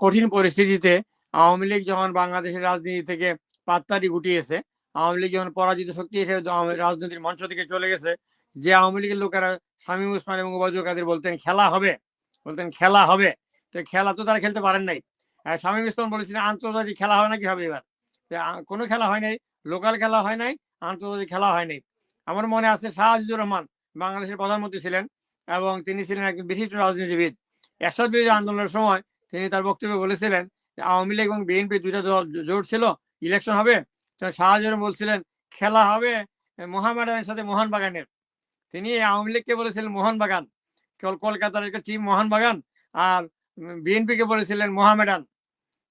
কঠিন পরিস্থিতিতে আওয়ামী লীগ যখন বাংলাদেশের রাজনীতি থেকে পাত্তারি গুটিয়েছে, আওয়ামী লীগ যখন পরাজিত শক্তি হিসেবে রাজনীতির মঞ্চ থেকে চলে গেছে, যে আওয়ামী লীগের লোকেরা শামীম উসমান এবং ওবায়দুল কাদের বলতেন, খেলা হবে। বলতেন, খেলা হবে। তো খেলা তো তারা খেলতে পারেন নাই। শামীম ওসমান বলেছিলেন, আন্তর্জাতিক খেলা হবে নাকি হবে এবার? কোনো খেলা হয় নাই, লোকাল খেলা হয় নাই, আন্তর্জাতিক খেলা হয় নাই। আমার মনে আছে শাহ আজিজুর রহমান বাংলাদেশের প্রধানমন্ত্রী ছিলেন এবং তিনি ছিলেন একজন বিশিষ্ট রাজনীতিবিদ। এরশাদ বিরোধী আন্দোলনের সময় তিনি তার বক্তব্যে বলেছিলেন আওয়ামী লীগ এবং বিএনপি দুইটা দল জোট ছিল ইলেকশন হবে। তো শাহজাহান বলছিলেন, খেলা হবে মোহামেডানের সাথে মোহনবাগানের তিনি আওয়ামী লীগকে বলেছিলেন মোহনবাগান কলকাতার একটা টিম মোহনবাগান আর বিএনপিকে বলেছিলেন, মোহামেডান।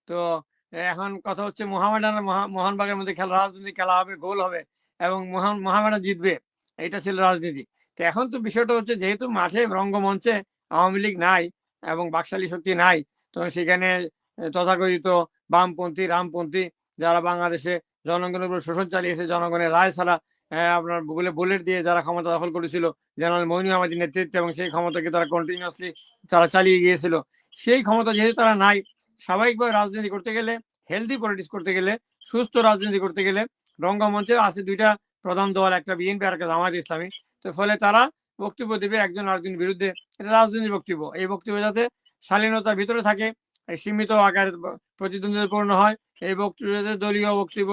তো এখন কথা হচ্ছে মোহামেডান আর মোহা- মোহনবাগানের মধ্যে খেলা রাজনীতি, খেলা হবে, গোল হবে এবং মোহন মোহামেডান জিতবে। এটা ছিল রাজনীতি। তো এখন তো বিষয়টা হচ্ছে, যেহেতু মাঠে রঙ্গমঞ্চে আওয়ামী লীগ নাই এবং বাকশালী শক্তি নাই তো সেখানে তথাকথিত বামপন্থী, রামপন্থী যারা বাংলাদেশে জনগণের উপর শোষণ চালিয়েছে, জনগণের রায় ছাড়া আপনার বলে বুলেট দিয়ে যারা ক্ষমতা দখল করেছিল, জেনারেল মইনু আমাদের নেতৃত্বে এবং সেই ক্ষমতাকে তারা কন্টিনিউসলি তারা চালিয়ে গিয়েছিল। সেই ক্ষমতা যেহেতু তারা নাই, স্বাভাবিকভাবে রাজনীতি করতে গেলে হেলদি পলিটিক্স করতে গেলে, সুস্থ রাজনীতি করতে গেলে রঙ্গমঞ্চে আছে দুইটা প্রধান দল, একটা বিএনপি আর একটা জামায়াত ইসলামী। তো ফলে তারা বক্তব্য দেবে একজন আরেকজনের বিরুদ্ধে। এটা রাজনীতির বক্তব্য। এই বক্তব্য যাতে শালীনতার ভিতরে থাকে সীমিত আকারে প্রতিদ্বন্দ্বিতাপূর্ণ হয়, এই বক্তব্য দলীয় বক্তব্য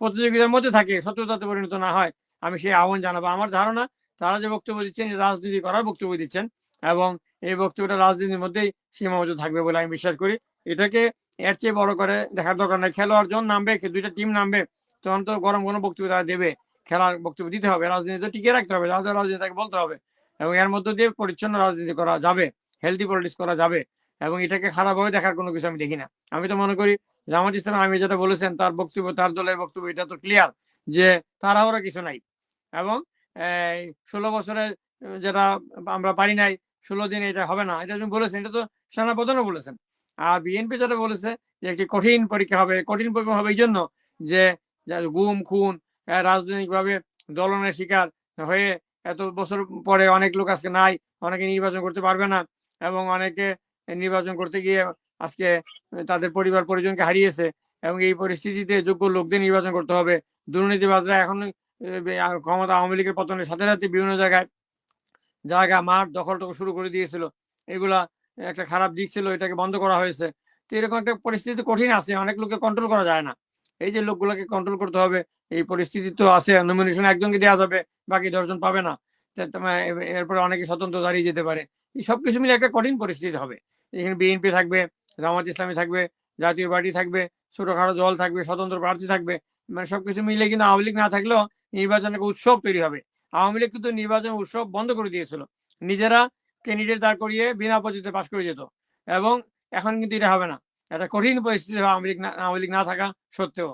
প্রতিযোগিতার মধ্যে থাকে সত্যতাতে পরিণত না হয়। আমি সেই আহ্বান জানাব। আমার ধারণা, তারা যে বক্তব্য দিচ্ছেন রাজনীতি করার বক্তব্য দিচ্ছেন, এবং এই বক্তব্যটা রাজনীতির মধ্যেই সীমাবদ্ধ থাকবে বলে আমি বিশ্বাস করি। এটাকে এর চেয়ে বড় করে দেখার দরকার নাই। খেলোয়াড় যখন নামবে দুইটা টিম নামবে, তখন তো গরম কোনো বক্তব্য তারা দেবে। খেলার বক্তব্য দিতে হবে। রাজনীতি টিকে রাখতে হবে। রাজনীতি তাকে বলতে হবে। এবং এর মধ্য দিয়ে পরিচ্ছন্ন রাজনীতি করা যাবে। হেলদি পলিটিক্স করা যাবে এবং এটাকে খারাপভাবে দেখার কোনো কিছু আমি দেখি না। আমি তো মনে করি জামাত ইসলাম আমি যেটা বলেছেন, তার বক্তব্য, তার দলের বক্তব্য, এটা তো ক্লিয়ার যে তারা ওরা কিছু নাই। এবং ষোলো বছরে যেটা আমরা পারি নাই, ষোলো দিন এটা হবে না। এটা তুমি বলেছেন, এটা তো সেনাপ্রধানও বলেছেন। আর বিএনপি যেটা বলেছে যে একটি কঠিন পরীক্ষা হবে, কঠিন পরীক্ষা হবে এই জন্য যে গুম, খুন রাজনৈতিকভাবে দলনের শিকার হয়ে এত বছর পরে অনেক লোক আজকে নাই, অনেকে নির্বাচন করতে পারবে না। এবং অনেকে নির্বাচন করতে গিয়ে আজকে তাদের পরিবার পরিজনকে হারিয়েছে এবং এই পরিস্থিতিতে যোগ্য লোকদের নির্বাচন করতে হবে। দুর্নীতিবাজরা এখন ক্ষমতা আওয়ামী লীগের পতনের সাথে সাথে বিভিন্ন জায়গায় জায়গা মাঠ দখল শুরু করে দিয়েছিল। এগুলা একটা খারাপ দিক ছিল, এটাকে বন্ধ করা হয়েছে। তো এরকম একটা পরিস্থিতি কঠিন আছে, অনেক লোককে কন্ট্রোল করা যায় না। এই যে লোকগুলোকে কন্ট্রোল করতে হবে, এই পরিস্থিতি তো আছে নমিনেশন একজনকে দেওয়া যাবে, বাকি দশজন পাবে না। এ- এরপরে অনেকে স্বতন্ত্র দাঁড়িয়ে যেতে পারে। সবকিছু মিলে একটা কঠিন পরিস্থিতি হবে। এখানে বিএনপি থাকবে, জামাত ইসলামী থাকবে, জাতীয় পার্টি থাকবে, ছোটখাটো দল থাকবে, স্বতন্ত্র প্রার্থী থাকবে। মানে সবকিছু মিলে কিন্তু আওয়ামী লীগ না থাকলেও নির্বাচনের উৎসব তৈরি হবে। আওয়ামী লীগ কিন্তু নির্বাচন উৎসব বন্ধ করে দিয়েছিল। নিজেরা ক্যান্ডিডেট দাঁড় করিয়ে বিনা পদ্ধতিতে পাশ করে যেত। এবং এখন কিন্তু এটা হবে না। একটা কঠিন পরিস্থিতি আওয়ামী লীগ আওয়ামী লীগ না থাকা সত্ত্বেও।